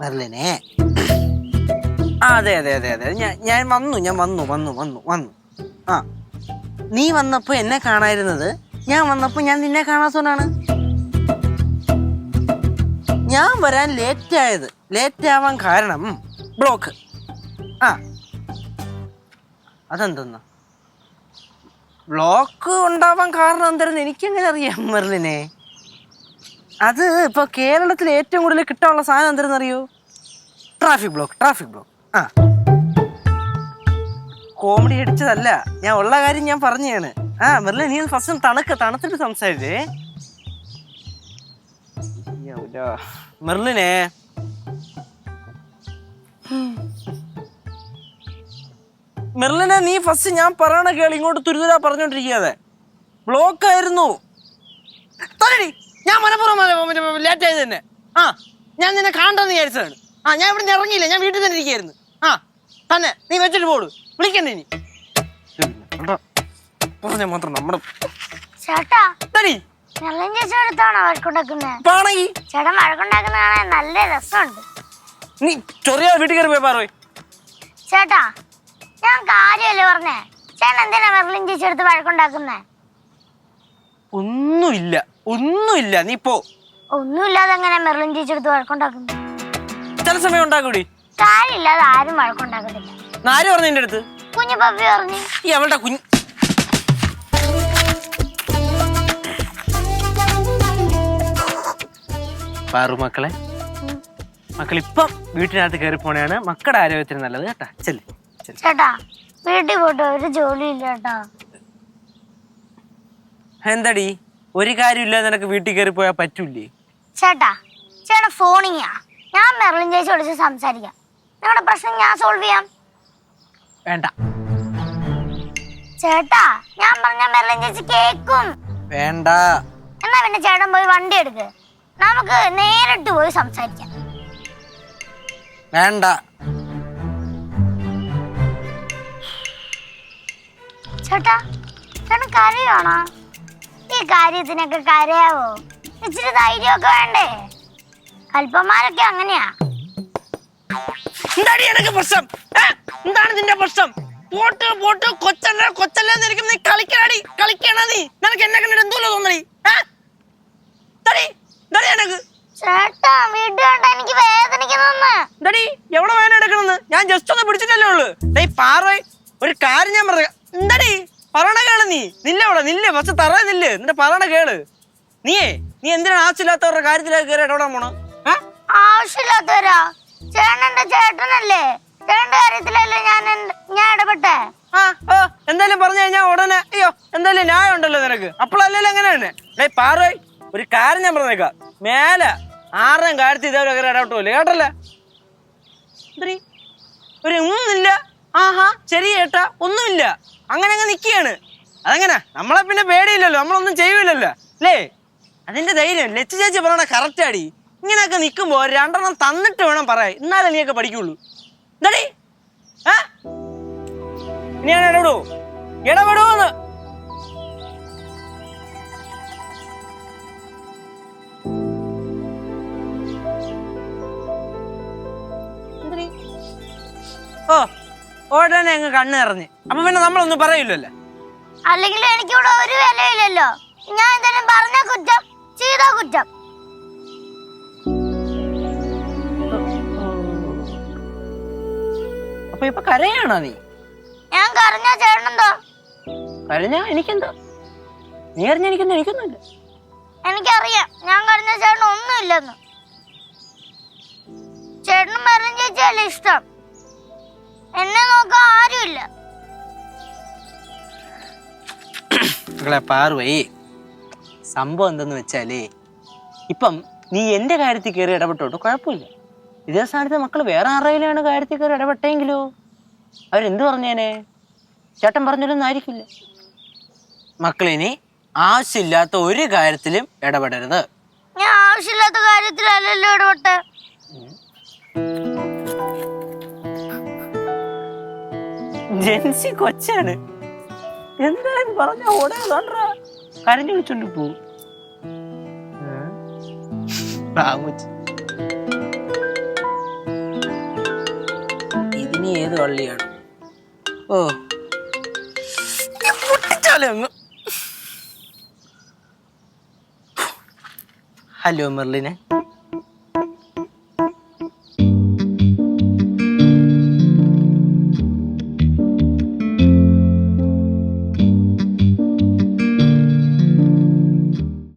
മെർലിനെ അതെ അതെ അതെ അതെ. ഞാൻ ഞാൻ വന്നു ഞാൻ വന്നു വന്നു വന്നു വന്നു. ആ. നീ വന്നപ്പോ എന്നെ കാണായിരുന്നത്? ഞാൻ വന്നപ്പോ ഞാൻ നിന്നെ കാണാത്തവനാണ് ഞാൻ വരാൻ ലേറ്റ് ആയത്. ലേറ്റ് ആവാൻ കാരണം ബ്ലോക്ക് ആ. അതെന്തെന്നാ? ബ്ലോക്ക് ഉണ്ടാവാൻ കാരണം എന്തായിരുന്നു? എനിക്കെങ്ങനെ അറിയാം മെർലിനെ? അത് ഇപ്പൊ കേരളത്തിൽ ഏറ്റവും കൂടുതൽ കിട്ടാനുള്ള സാധനം എന്താണെന്ന് അറിയോ? Traffic block traffic block. ആ. കോമഡി അടിച്ചതല്ല. ഞാൻ ഉള്ള കാര്യം ഞാൻ പറഞ്ഞതാണ്. ആ മെറിലെ നീ ഫസ്റ്റ് തണുക്ക. തണുത്തിട്ട് സംസാരിച്ചേ മെറിലിനെ മെർലിനെ. നീ ഫസ്റ്റ് ഞാൻ പറയണ കേൾ ഇങ്ങോട്ട് തുരിതുരാ പറഞ്ഞോണ്ടിരിക്കാതെ. ബ്ലോക്ക് ആയിരുന്നു തൊലടി ഞാൻ മനപ്പുറം ലേറ്റ് ആയത് തന്നെ. ആ ഞാൻ നിന്നെ കാണണ്ടെന്ന് വിചാരിച്ചതാണ്. ആ ഞാൻ ഇവിടെ നിന്ന് ഇറങ്ങിയില്ല. ഞാൻ വീട്ടിൽ തന്നെ ഇരിക്കുകയായിരുന്നു. ആ തന്നെ നീ വെച്ചിട്ട് പോടു. വിളിക്കണ്ട ഇനി. പറഞ്ഞ മാത്രം നമ്മുടെ ചേട്ടാ തടി നല്ല ചേച്ചി അടുത്താണോ വഴക്കുണ്ടാക്കുന്നത് പാണകി ചേട്ടൻ വഴക്കുണ്ടാക്കുന്ന കാണാൻ നല്ല രസമുണ്ട്. നീ ചൊറിയാ വീട്ടിൽ കയറി പോയി പാറോയ് ചേട്ടാ ഞാൻ കാര്യമല്ലേ പറഞ്ഞേ? ചേട്ടൻ എന്തിനാ മെർലിൻ ചേച്ചി എടുത്ത് വഴക്കുണ്ടാക്കുന്നേ? ഒന്നുമില്ല ഒന്നുമില്ല. നീ പോ. ഒന്നുമില്ലാതെ എങ്ങനെ മെറിലിൻ ചേച്ചി എടുത്ത് വഴക്കുണ്ടാക്കുന്നു? ചില സമയം ഉണ്ടാക്കൂടി? കാര്യമില്ലാതെ ആരും വഴക്കുണ്ടാക്കുന്നില്ല. ആര് പറഞ്ഞു നിന്റെ അടുത്ത്? കുഞ്ഞു പപ്പി പറഞ്ഞു. ഈ അവളുടെ കുഞ്ഞ് പാറു മക്കളെ മക്കൾ ഇപ്പം വീട്ടിനകത്ത് കയറി പോണെയാണ് മക്കളുടെ ആരോഗ്യത്തിന് നല്ലത് കേട്ടാ? ചെല്ലേ ചെല്ല്. ചേട്ടാ വീട്ടിൽ പോട്ടെ ഒരു ജോലിയില്ല ചേട്ടാ. എന്തടി? ഒരു കാര്യമില്ല നിനക്ക് വീട്ടിൽ കയറി പോയാൽ പറ്റൂലേ ചേട്ടാ ചേട്ടാ ഫോണിങ്ങാ ഞാൻ മെർലിൻ ചേച്ചി വിളിച്ച് സംസാരിക്കാം. നിങ്ങളുടെ പ്രശ്നം ഞാൻ സോൾവ് ചെയ്യാം. വേണ്ട. ചേട്ടാ ഞാൻ പറഞ്ഞ മെർലിൻ ചേച്ചി കേക്കും. വേണ്ട. എന്നാ പിന്നെ ചേട്ടൻ പോയി വണ്ടി എടുക്ക്. നമുക്ക് നേരിട്ട് പോയി സംസാരിക്കാം. വേണ്ട. ചേട്ടാ ചേട്ടൻ കരയാണോ? ഈ കാര്യത്തിനൊക്കെ കരയാവോ? ഇച്ചിരി ധൈര്യമൊക്കെ വേണ്ടേ? കൽപ്പന്മാരൊക്കെ അങ്ങനെയാ. എന്താടി എനിക്ക് പ്രശ്നം? എന്താണ് നിന്റെ പ്രശ്നം? പോട്ട് പോട്ട് കൊച്ചല്ല കൊച്ചല്ല നിനക്ക് നീ കളിക്കണടി കളിക്കണ നീ. നിനക്ക് എന്നെ കണ്ടിട്ട് എന്തോ തോന്നണി? തടി തടി എനക്ക്? ചേട്ടാ വീട്ടിൽ എനിക്ക് വേദനിക്കുന്നു തടി എവിടെ വേദന എടുക്കണെന്ന്? ഞാൻ ജസ്റ്റ് ഒന്ന് പിടിച്ചിട്ടല്ലേ ഉള്ളു. ഡേയ് പാറോയ് ഒരു കാര്യം ഞാൻ പറഞ്ഞ എന്താടി? പറയണ കേള നീ. നില്ല അവിടെ നില്ല പക്ഷെ തറ നില്ല്. നിന്റെ പറയണ കേൾ. നീയേ നീ എന്തിനാണ് ആവശ്യമില്ലാത്തവരുടെ കാര്യത്തിലേക്ക് കയറി ഇടപെടാൻ പോണ? ആവശ്യമില്ലാത്തവരാ? ചേട്ടന്റെ ചേട്ടനല്ലേ? ചേട്ടന്റെ കാര്യത്തിലല്ലേ ഞാൻ ഞാൻ ഇടപെട്ടേ? ആ ഓ എന്തായാലും പറഞ്ഞു കഴിഞ്ഞാൽ ഉടനെ അയ്യോ എന്തായാലും ന്യായം ഉണ്ടല്ലോ നിനക്ക്. അപ്പോഴല്ലല്ലോ എങ്ങനെ തന്നെ ഡേ പാറോയ് ഒരു കാര്യം ഞാൻ പറഞ്ഞേക്കാം. മേലെ ആരുടെയും കാര്യത്തിൽ ഇതേവരെ കയറി ഇടപെട്ടില്ല കേട്ടല്ലേ? ഒരു ഒന്നുമില്ല. ആഹാ ശരി ചേട്ടാ ഒന്നുമില്ല. അങ്ങനെ അങ്ങ് നിൽക്കുകയാണ് അതെങ്ങനെ. നമ്മളെ പിന്നെ പേടിയില്ലല്ലോ. നമ്മളൊന്നും ചെയ്യൂലല്ലോ. അല്ലേ അതിന്റെ ധൈര്യം. ലച്ചു ചേച്ചി പറയണ കറക്റ്റ് ആടി. ഇങ്ങനെയൊക്കെ നിൽക്കുമ്പോൾ രണ്ടെണ്ണം തന്നിട്ട് വേണം പറയാൻ. എന്നാലേ നീയൊക്കെ പഠിക്കുള്ളൂ. എന്താടി? ആ? ഇനി ഇടപെടൂ. ഇടപെടുമെന്ന്? ഓ ഉടനെ അങ്ങ് കണ്ണ് നിറഞ്ഞ്. അപ്പൊ പിന്നെ നമ്മളൊന്നും പറയില്ലല്ലോ അല്ലെങ്കിൽ എനിക്കിവിടെ ഒരു വിലയില്ലല്ലോ. ഞാൻ എന്തെങ്കിലും പറഞ്ഞ കുറ്റം ചെയ്ത കുറ്റം. അപ്പൊ ഇപ്പൊ കരയാണോ നീ? ഞാൻ കരഞ്ഞ ചേട്ടനെന്തോ? കരഞ്ഞാ എനിക്കെന്തോ? നീ കരഞ്ഞ എനിക്കെന്തോ എനിക്കൊന്നുമില്ല. എനിക്കറിയാം ഞാൻ കരഞ്ഞ ചേട്ടൻ ഒന്നുമില്ലെന്ന്. ചേട്ടനും മരം ചേച്ചിയല്ലേ ഇഷ്ടം? എന്നെ നോക്കാൻ ആരുമില്ല. മക്കളെ പാറുവേ. സംഭവം എന്തെന്ന് വെച്ചാലേ ഇപ്പം നീ എന്റെ കാര്യത്തിൽ കയറി ഇടപെട്ടോട്ട് കുഴപ്പമില്ല. ഇതേ സ്ഥാനത്ത് മക്കൾ വേറെ ആരുടെയിലാണ് കാര്യത്തിൽ കയറി ഇടപെട്ടെങ്കിലോ? അവരെന്ത് പറഞ്ഞേനെ? ചേട്ടൻ പറഞ്ഞൊന്നും ആയിരിക്കില്ല. മക്കളിനി ആവശ്യമില്ലാത്ത ഒരു കാര്യത്തിലും ഇടപെടരുത്. ഞാൻ ആവശ്യമില്ലാത്ത കാര്യത്തിലല്ലല്ലോ ഇടപെട്ടെ. ജെൻസി കൊച്ചാണ്. എന്തിനാ പറഞ്ഞ ഓടെ കരഞ്ഞു വിളിച്ചോണ്ട് പോവും ഇതിനി ഏത് വള്ളിയാണ്? ഓ. ഹലോ മെർലിനെ.